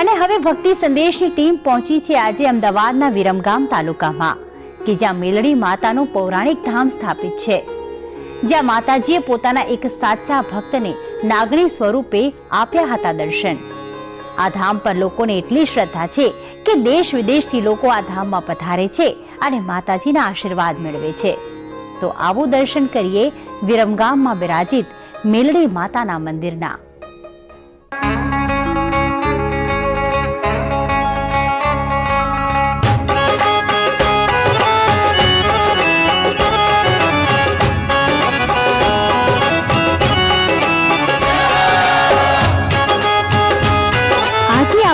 અને હવે ભક્તિ સંદેશની ટીમ પહોંચી છે આજે અમદાવાદના વિરમગામ તાલુકામાં, કે જ્યાં મેલડી માતાનું પૌરાણિક ધામ સ્થાપિત છે. જ્યાં માતાજીએ પોતાના એક સાચા ભક્તને નાગણી સ્વરૂપે આપ્યા હતા દર્શન. આ ધામ પર લોકોને એટલી શ્રદ્ધા છે કે દેશ વિદેશથી લોકો આ ધામમાં પધારે છે અને માતાજીના આશીર્વાદ મેળવે છે. તો આવું દર્શન કરીએ વિરમગામમાં બિરાજિત મેલડી માતાના મંદિરના.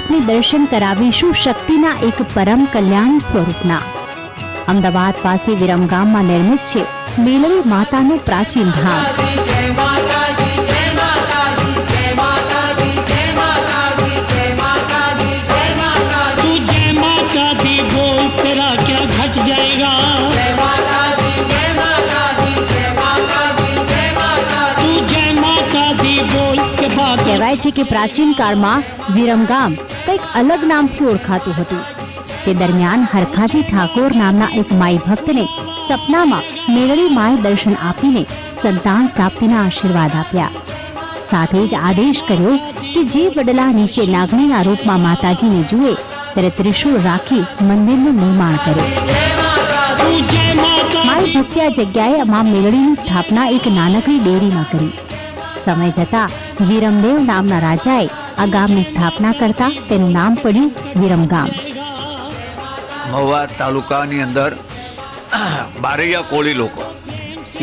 આપને દર્શન કરાવીશું શક્તિના એક પરમ કલ્યાણ સ્વરૂપના. અમદાવાદ પાસે વિરમગામમાં નિર્મિત છે મેલરી માતાનું પ્રાચીન ધામ. કહેવાય છે કે પ્રાચીન કાળમાં વિરમગામ કંઈક અલગ નામથી ઓળખાતું હતું. તે દરમિયાન હરખાજી ઠાકોર નામના એક માઈ ભક્તને સપનામાં મેળવી માએ દર્શન આપીને સંતાન પ્રાપ્તિના આશીર્વાદ આપ્યા. સાથે જ આદેશ કર્યો કે જે વડલા નીચે નાગણીના રૂપમાં માતાજીને જુએ, ત્યારે ત્રિશુળ રાખી મંદિરનું નિર્માણ કર્યું માઈ ભક્તિ જગ્યાએ મા મેળવીની સ્થાપના એક નાનકડી ડેરીમાં કરી. સમય જતા વિરમદેવ નામના રાજાએ આ ગામની સ્થાપના કરતા તેનું નામ પડ્યું વિરમગામ. મહુવા તાલુકાની અંદર બારૈયા કોળી લોકો.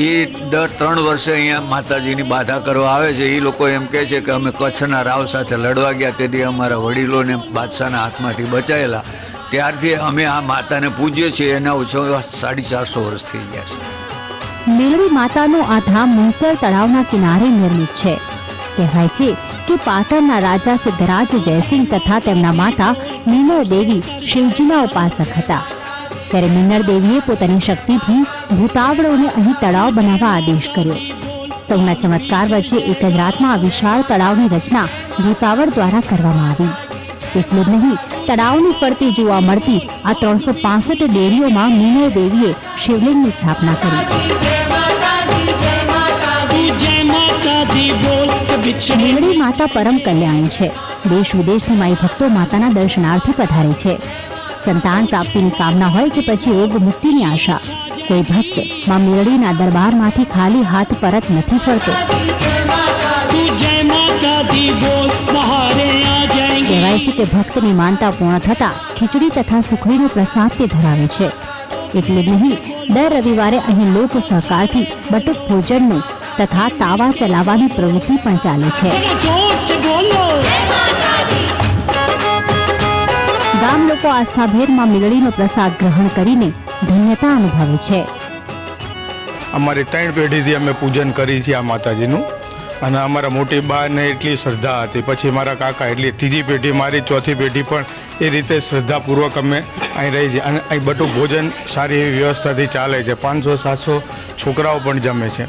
એ દર ત્રણ વર્ષે અહીંયા માતાજીની બાધા કરવા આવે છે. એ લોકો એમ કહે છે કે અમે કચ્છના રાવ સાથે લડવા ગયા. તેથી અમારા વડીલોને બાદશાહના હાથમાંથી બચાયેલા. ત્યારથી અમે આ માતાને પૂજીએ છીએ. એના ઓછો સાડી ચારસો વર્ષ થઈ ગયા છે. મેલડી માતાનું આ ધામ મુંસર તળાવના કિનારે નિર્મિત છે. કહેવાય છે કે પાટણના રાજા સિદ્ધરાજ જયસિંહ તથા તેમના માતા મીનળ દેવી શિવજીના ઉપાસક હતા. ત્યારે મીનળ દેવીએ પોતાની શક્તિથી ભૂતાવળોને અહીં તળાવ બનાવવા આદેશ કર્યો. સૌના ચમત્કાર વચ્ચે એક જ રાતમાં આ વિશાળ તળાવની રચના ભૂતાવળ દ્વારા કરવામાં આવી. એટલું જ નહીં, તળાવની ફરતી જોવા મળતી આ ત્રણસો ડેરીઓમાં મીનળ દેવીએ શિવલિંગની સ્થાપના કરી. શિરડી માતા પરમ કલ્યાણ છે. દેશ વિદેશના માઈ ભક્તો માતાના દર્શનાર્થે પધારે છે. સંતાન પ્રાપ્તિની કામના હોય કે પછી રોગ મુક્તિની આશા. કોઈ ભક્તમાં મેરડીના દરબારમાંથી ખાલી હાથ પરત નથી ફરતો. કહેવાય છે કે ભક્તની માનતા પૂર્ણ થતાં ખીચડી તથા સુખડીનો પ્રસાદ તે ધરાવે છે. એટલે નહીં, દર રવિવારે અહીં લોક સહકારથી બટુક ભોજનનું તથા તાવા ચલાવવાની પ્રવૃત્તિ પણ ચાલે છે. ગામ લોકો આસ્થાભેરમાં મેળડીનો પ્રસાદ ગ્રહણ કરીને ધન્યતા અનુભવે છે. અમારી ત્રણ પેઢીથી અમે પૂજન કરી છે આ માતાજીનું. અને અમારા મોટી બાને એટલી શ્રદ્ધા હતી. પછી મારા કાકા એટલી ત્રીજી પેઢી, મારી ચોથી પેઢી પણ એ રીતે શ્રદ્ધાપૂર્વક અમે અહીં રહી છે અને અહીં બધું ભોજન સારી એવી વ્યવસ્થાથી ચાલે છે. પાંચસો, સાતસો છોકરાઓ પણ જમે છે.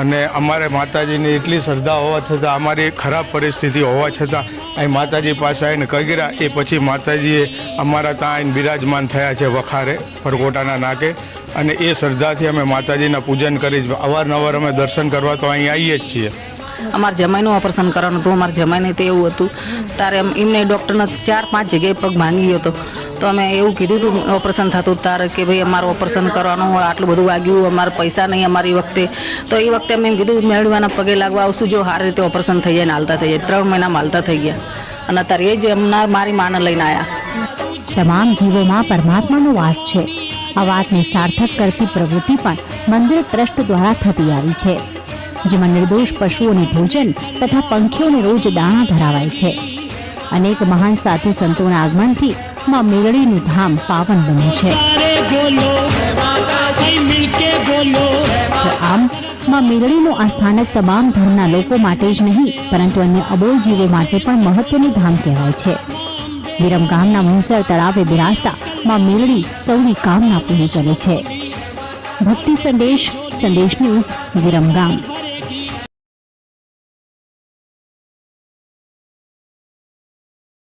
અને અમારે માતાજીની એટલી શ્રદ્ધા હોવા છતાં, અમારી ખરાબ પરિસ્થિતિ હોવા છતાં, અહીં માતાજી પાસે આવીને કગીરા એ પછી માતાજીએ અમારા ત્યાં આવીને બિરાજમાન થયા છે વખારે પરકોટાના નાકે. અને એ શ્રદ્ધાથી અમે માતાજીના પૂજન કરી અવારનવાર અમે દર્શન કરવા તો અહીં આવીએ જ છીએ. અમારા જમાઈનું ઓપરેશન કરવાનું હતું, અમારા જમાઈને તે એવું હતું. તારે એમ, એમને ડૉક્ટરને ચાર પાંચ જગ્યાએ પગ ભાંગી ગયો હતો. તો અમે એવું કીધું હતું, ઓપરેશન થતું તારે કે ભાઈ અમારું ઓપરેશન કરવાનું હોય, આટલું બધું વાગ્યું, અમારે પૈસા નહીં અમારી વખતે. તો એ વખતે અમે એમ કીધું, મેળવાના પગે લાગવા આવશું, જો સારી રીતે ઓપરેશન થઈ જાય ને હાલતા થઈ જાય. ત્રણ મહિનામાં હાલતા થઈ ગયા. અને અત્યારે એ જ એમના મારી માને લઈને આવ્યા તમામ જીવોમાં પરમાત્માનો વાસ છે. આ વાતને સાર્થક કરતી પ્રવૃત્તિ પણ મંદિર ટ્રસ્ટ દ્વારા થતી આવી છે, જેમાં નિર્દોષ પશુઓને ભોજન તથા પંખીઓને રોજ દાણા ધરાવાય છે. અનેક મહાન સાધુ સંતોના આગમનથી માં મેળડીનું ધામ પાવન બન્યું છે. આમ માં મેળડીનું આ સ્થાનક તમામ ધર્મના લોકો માટે જ નહીં પરંતુ અન્ય અબોલ જીવો માટે પણ મહત્વનું ધામ કહેવાય છે. વિરમ ગામના મુંસર તળાવે બિરાજતા માં મેળડી સૌની કામના પૂરી કરે છે. ભક્તિ સંદેશ સંદેશ ન્યૂઝ વિરમ ગામ.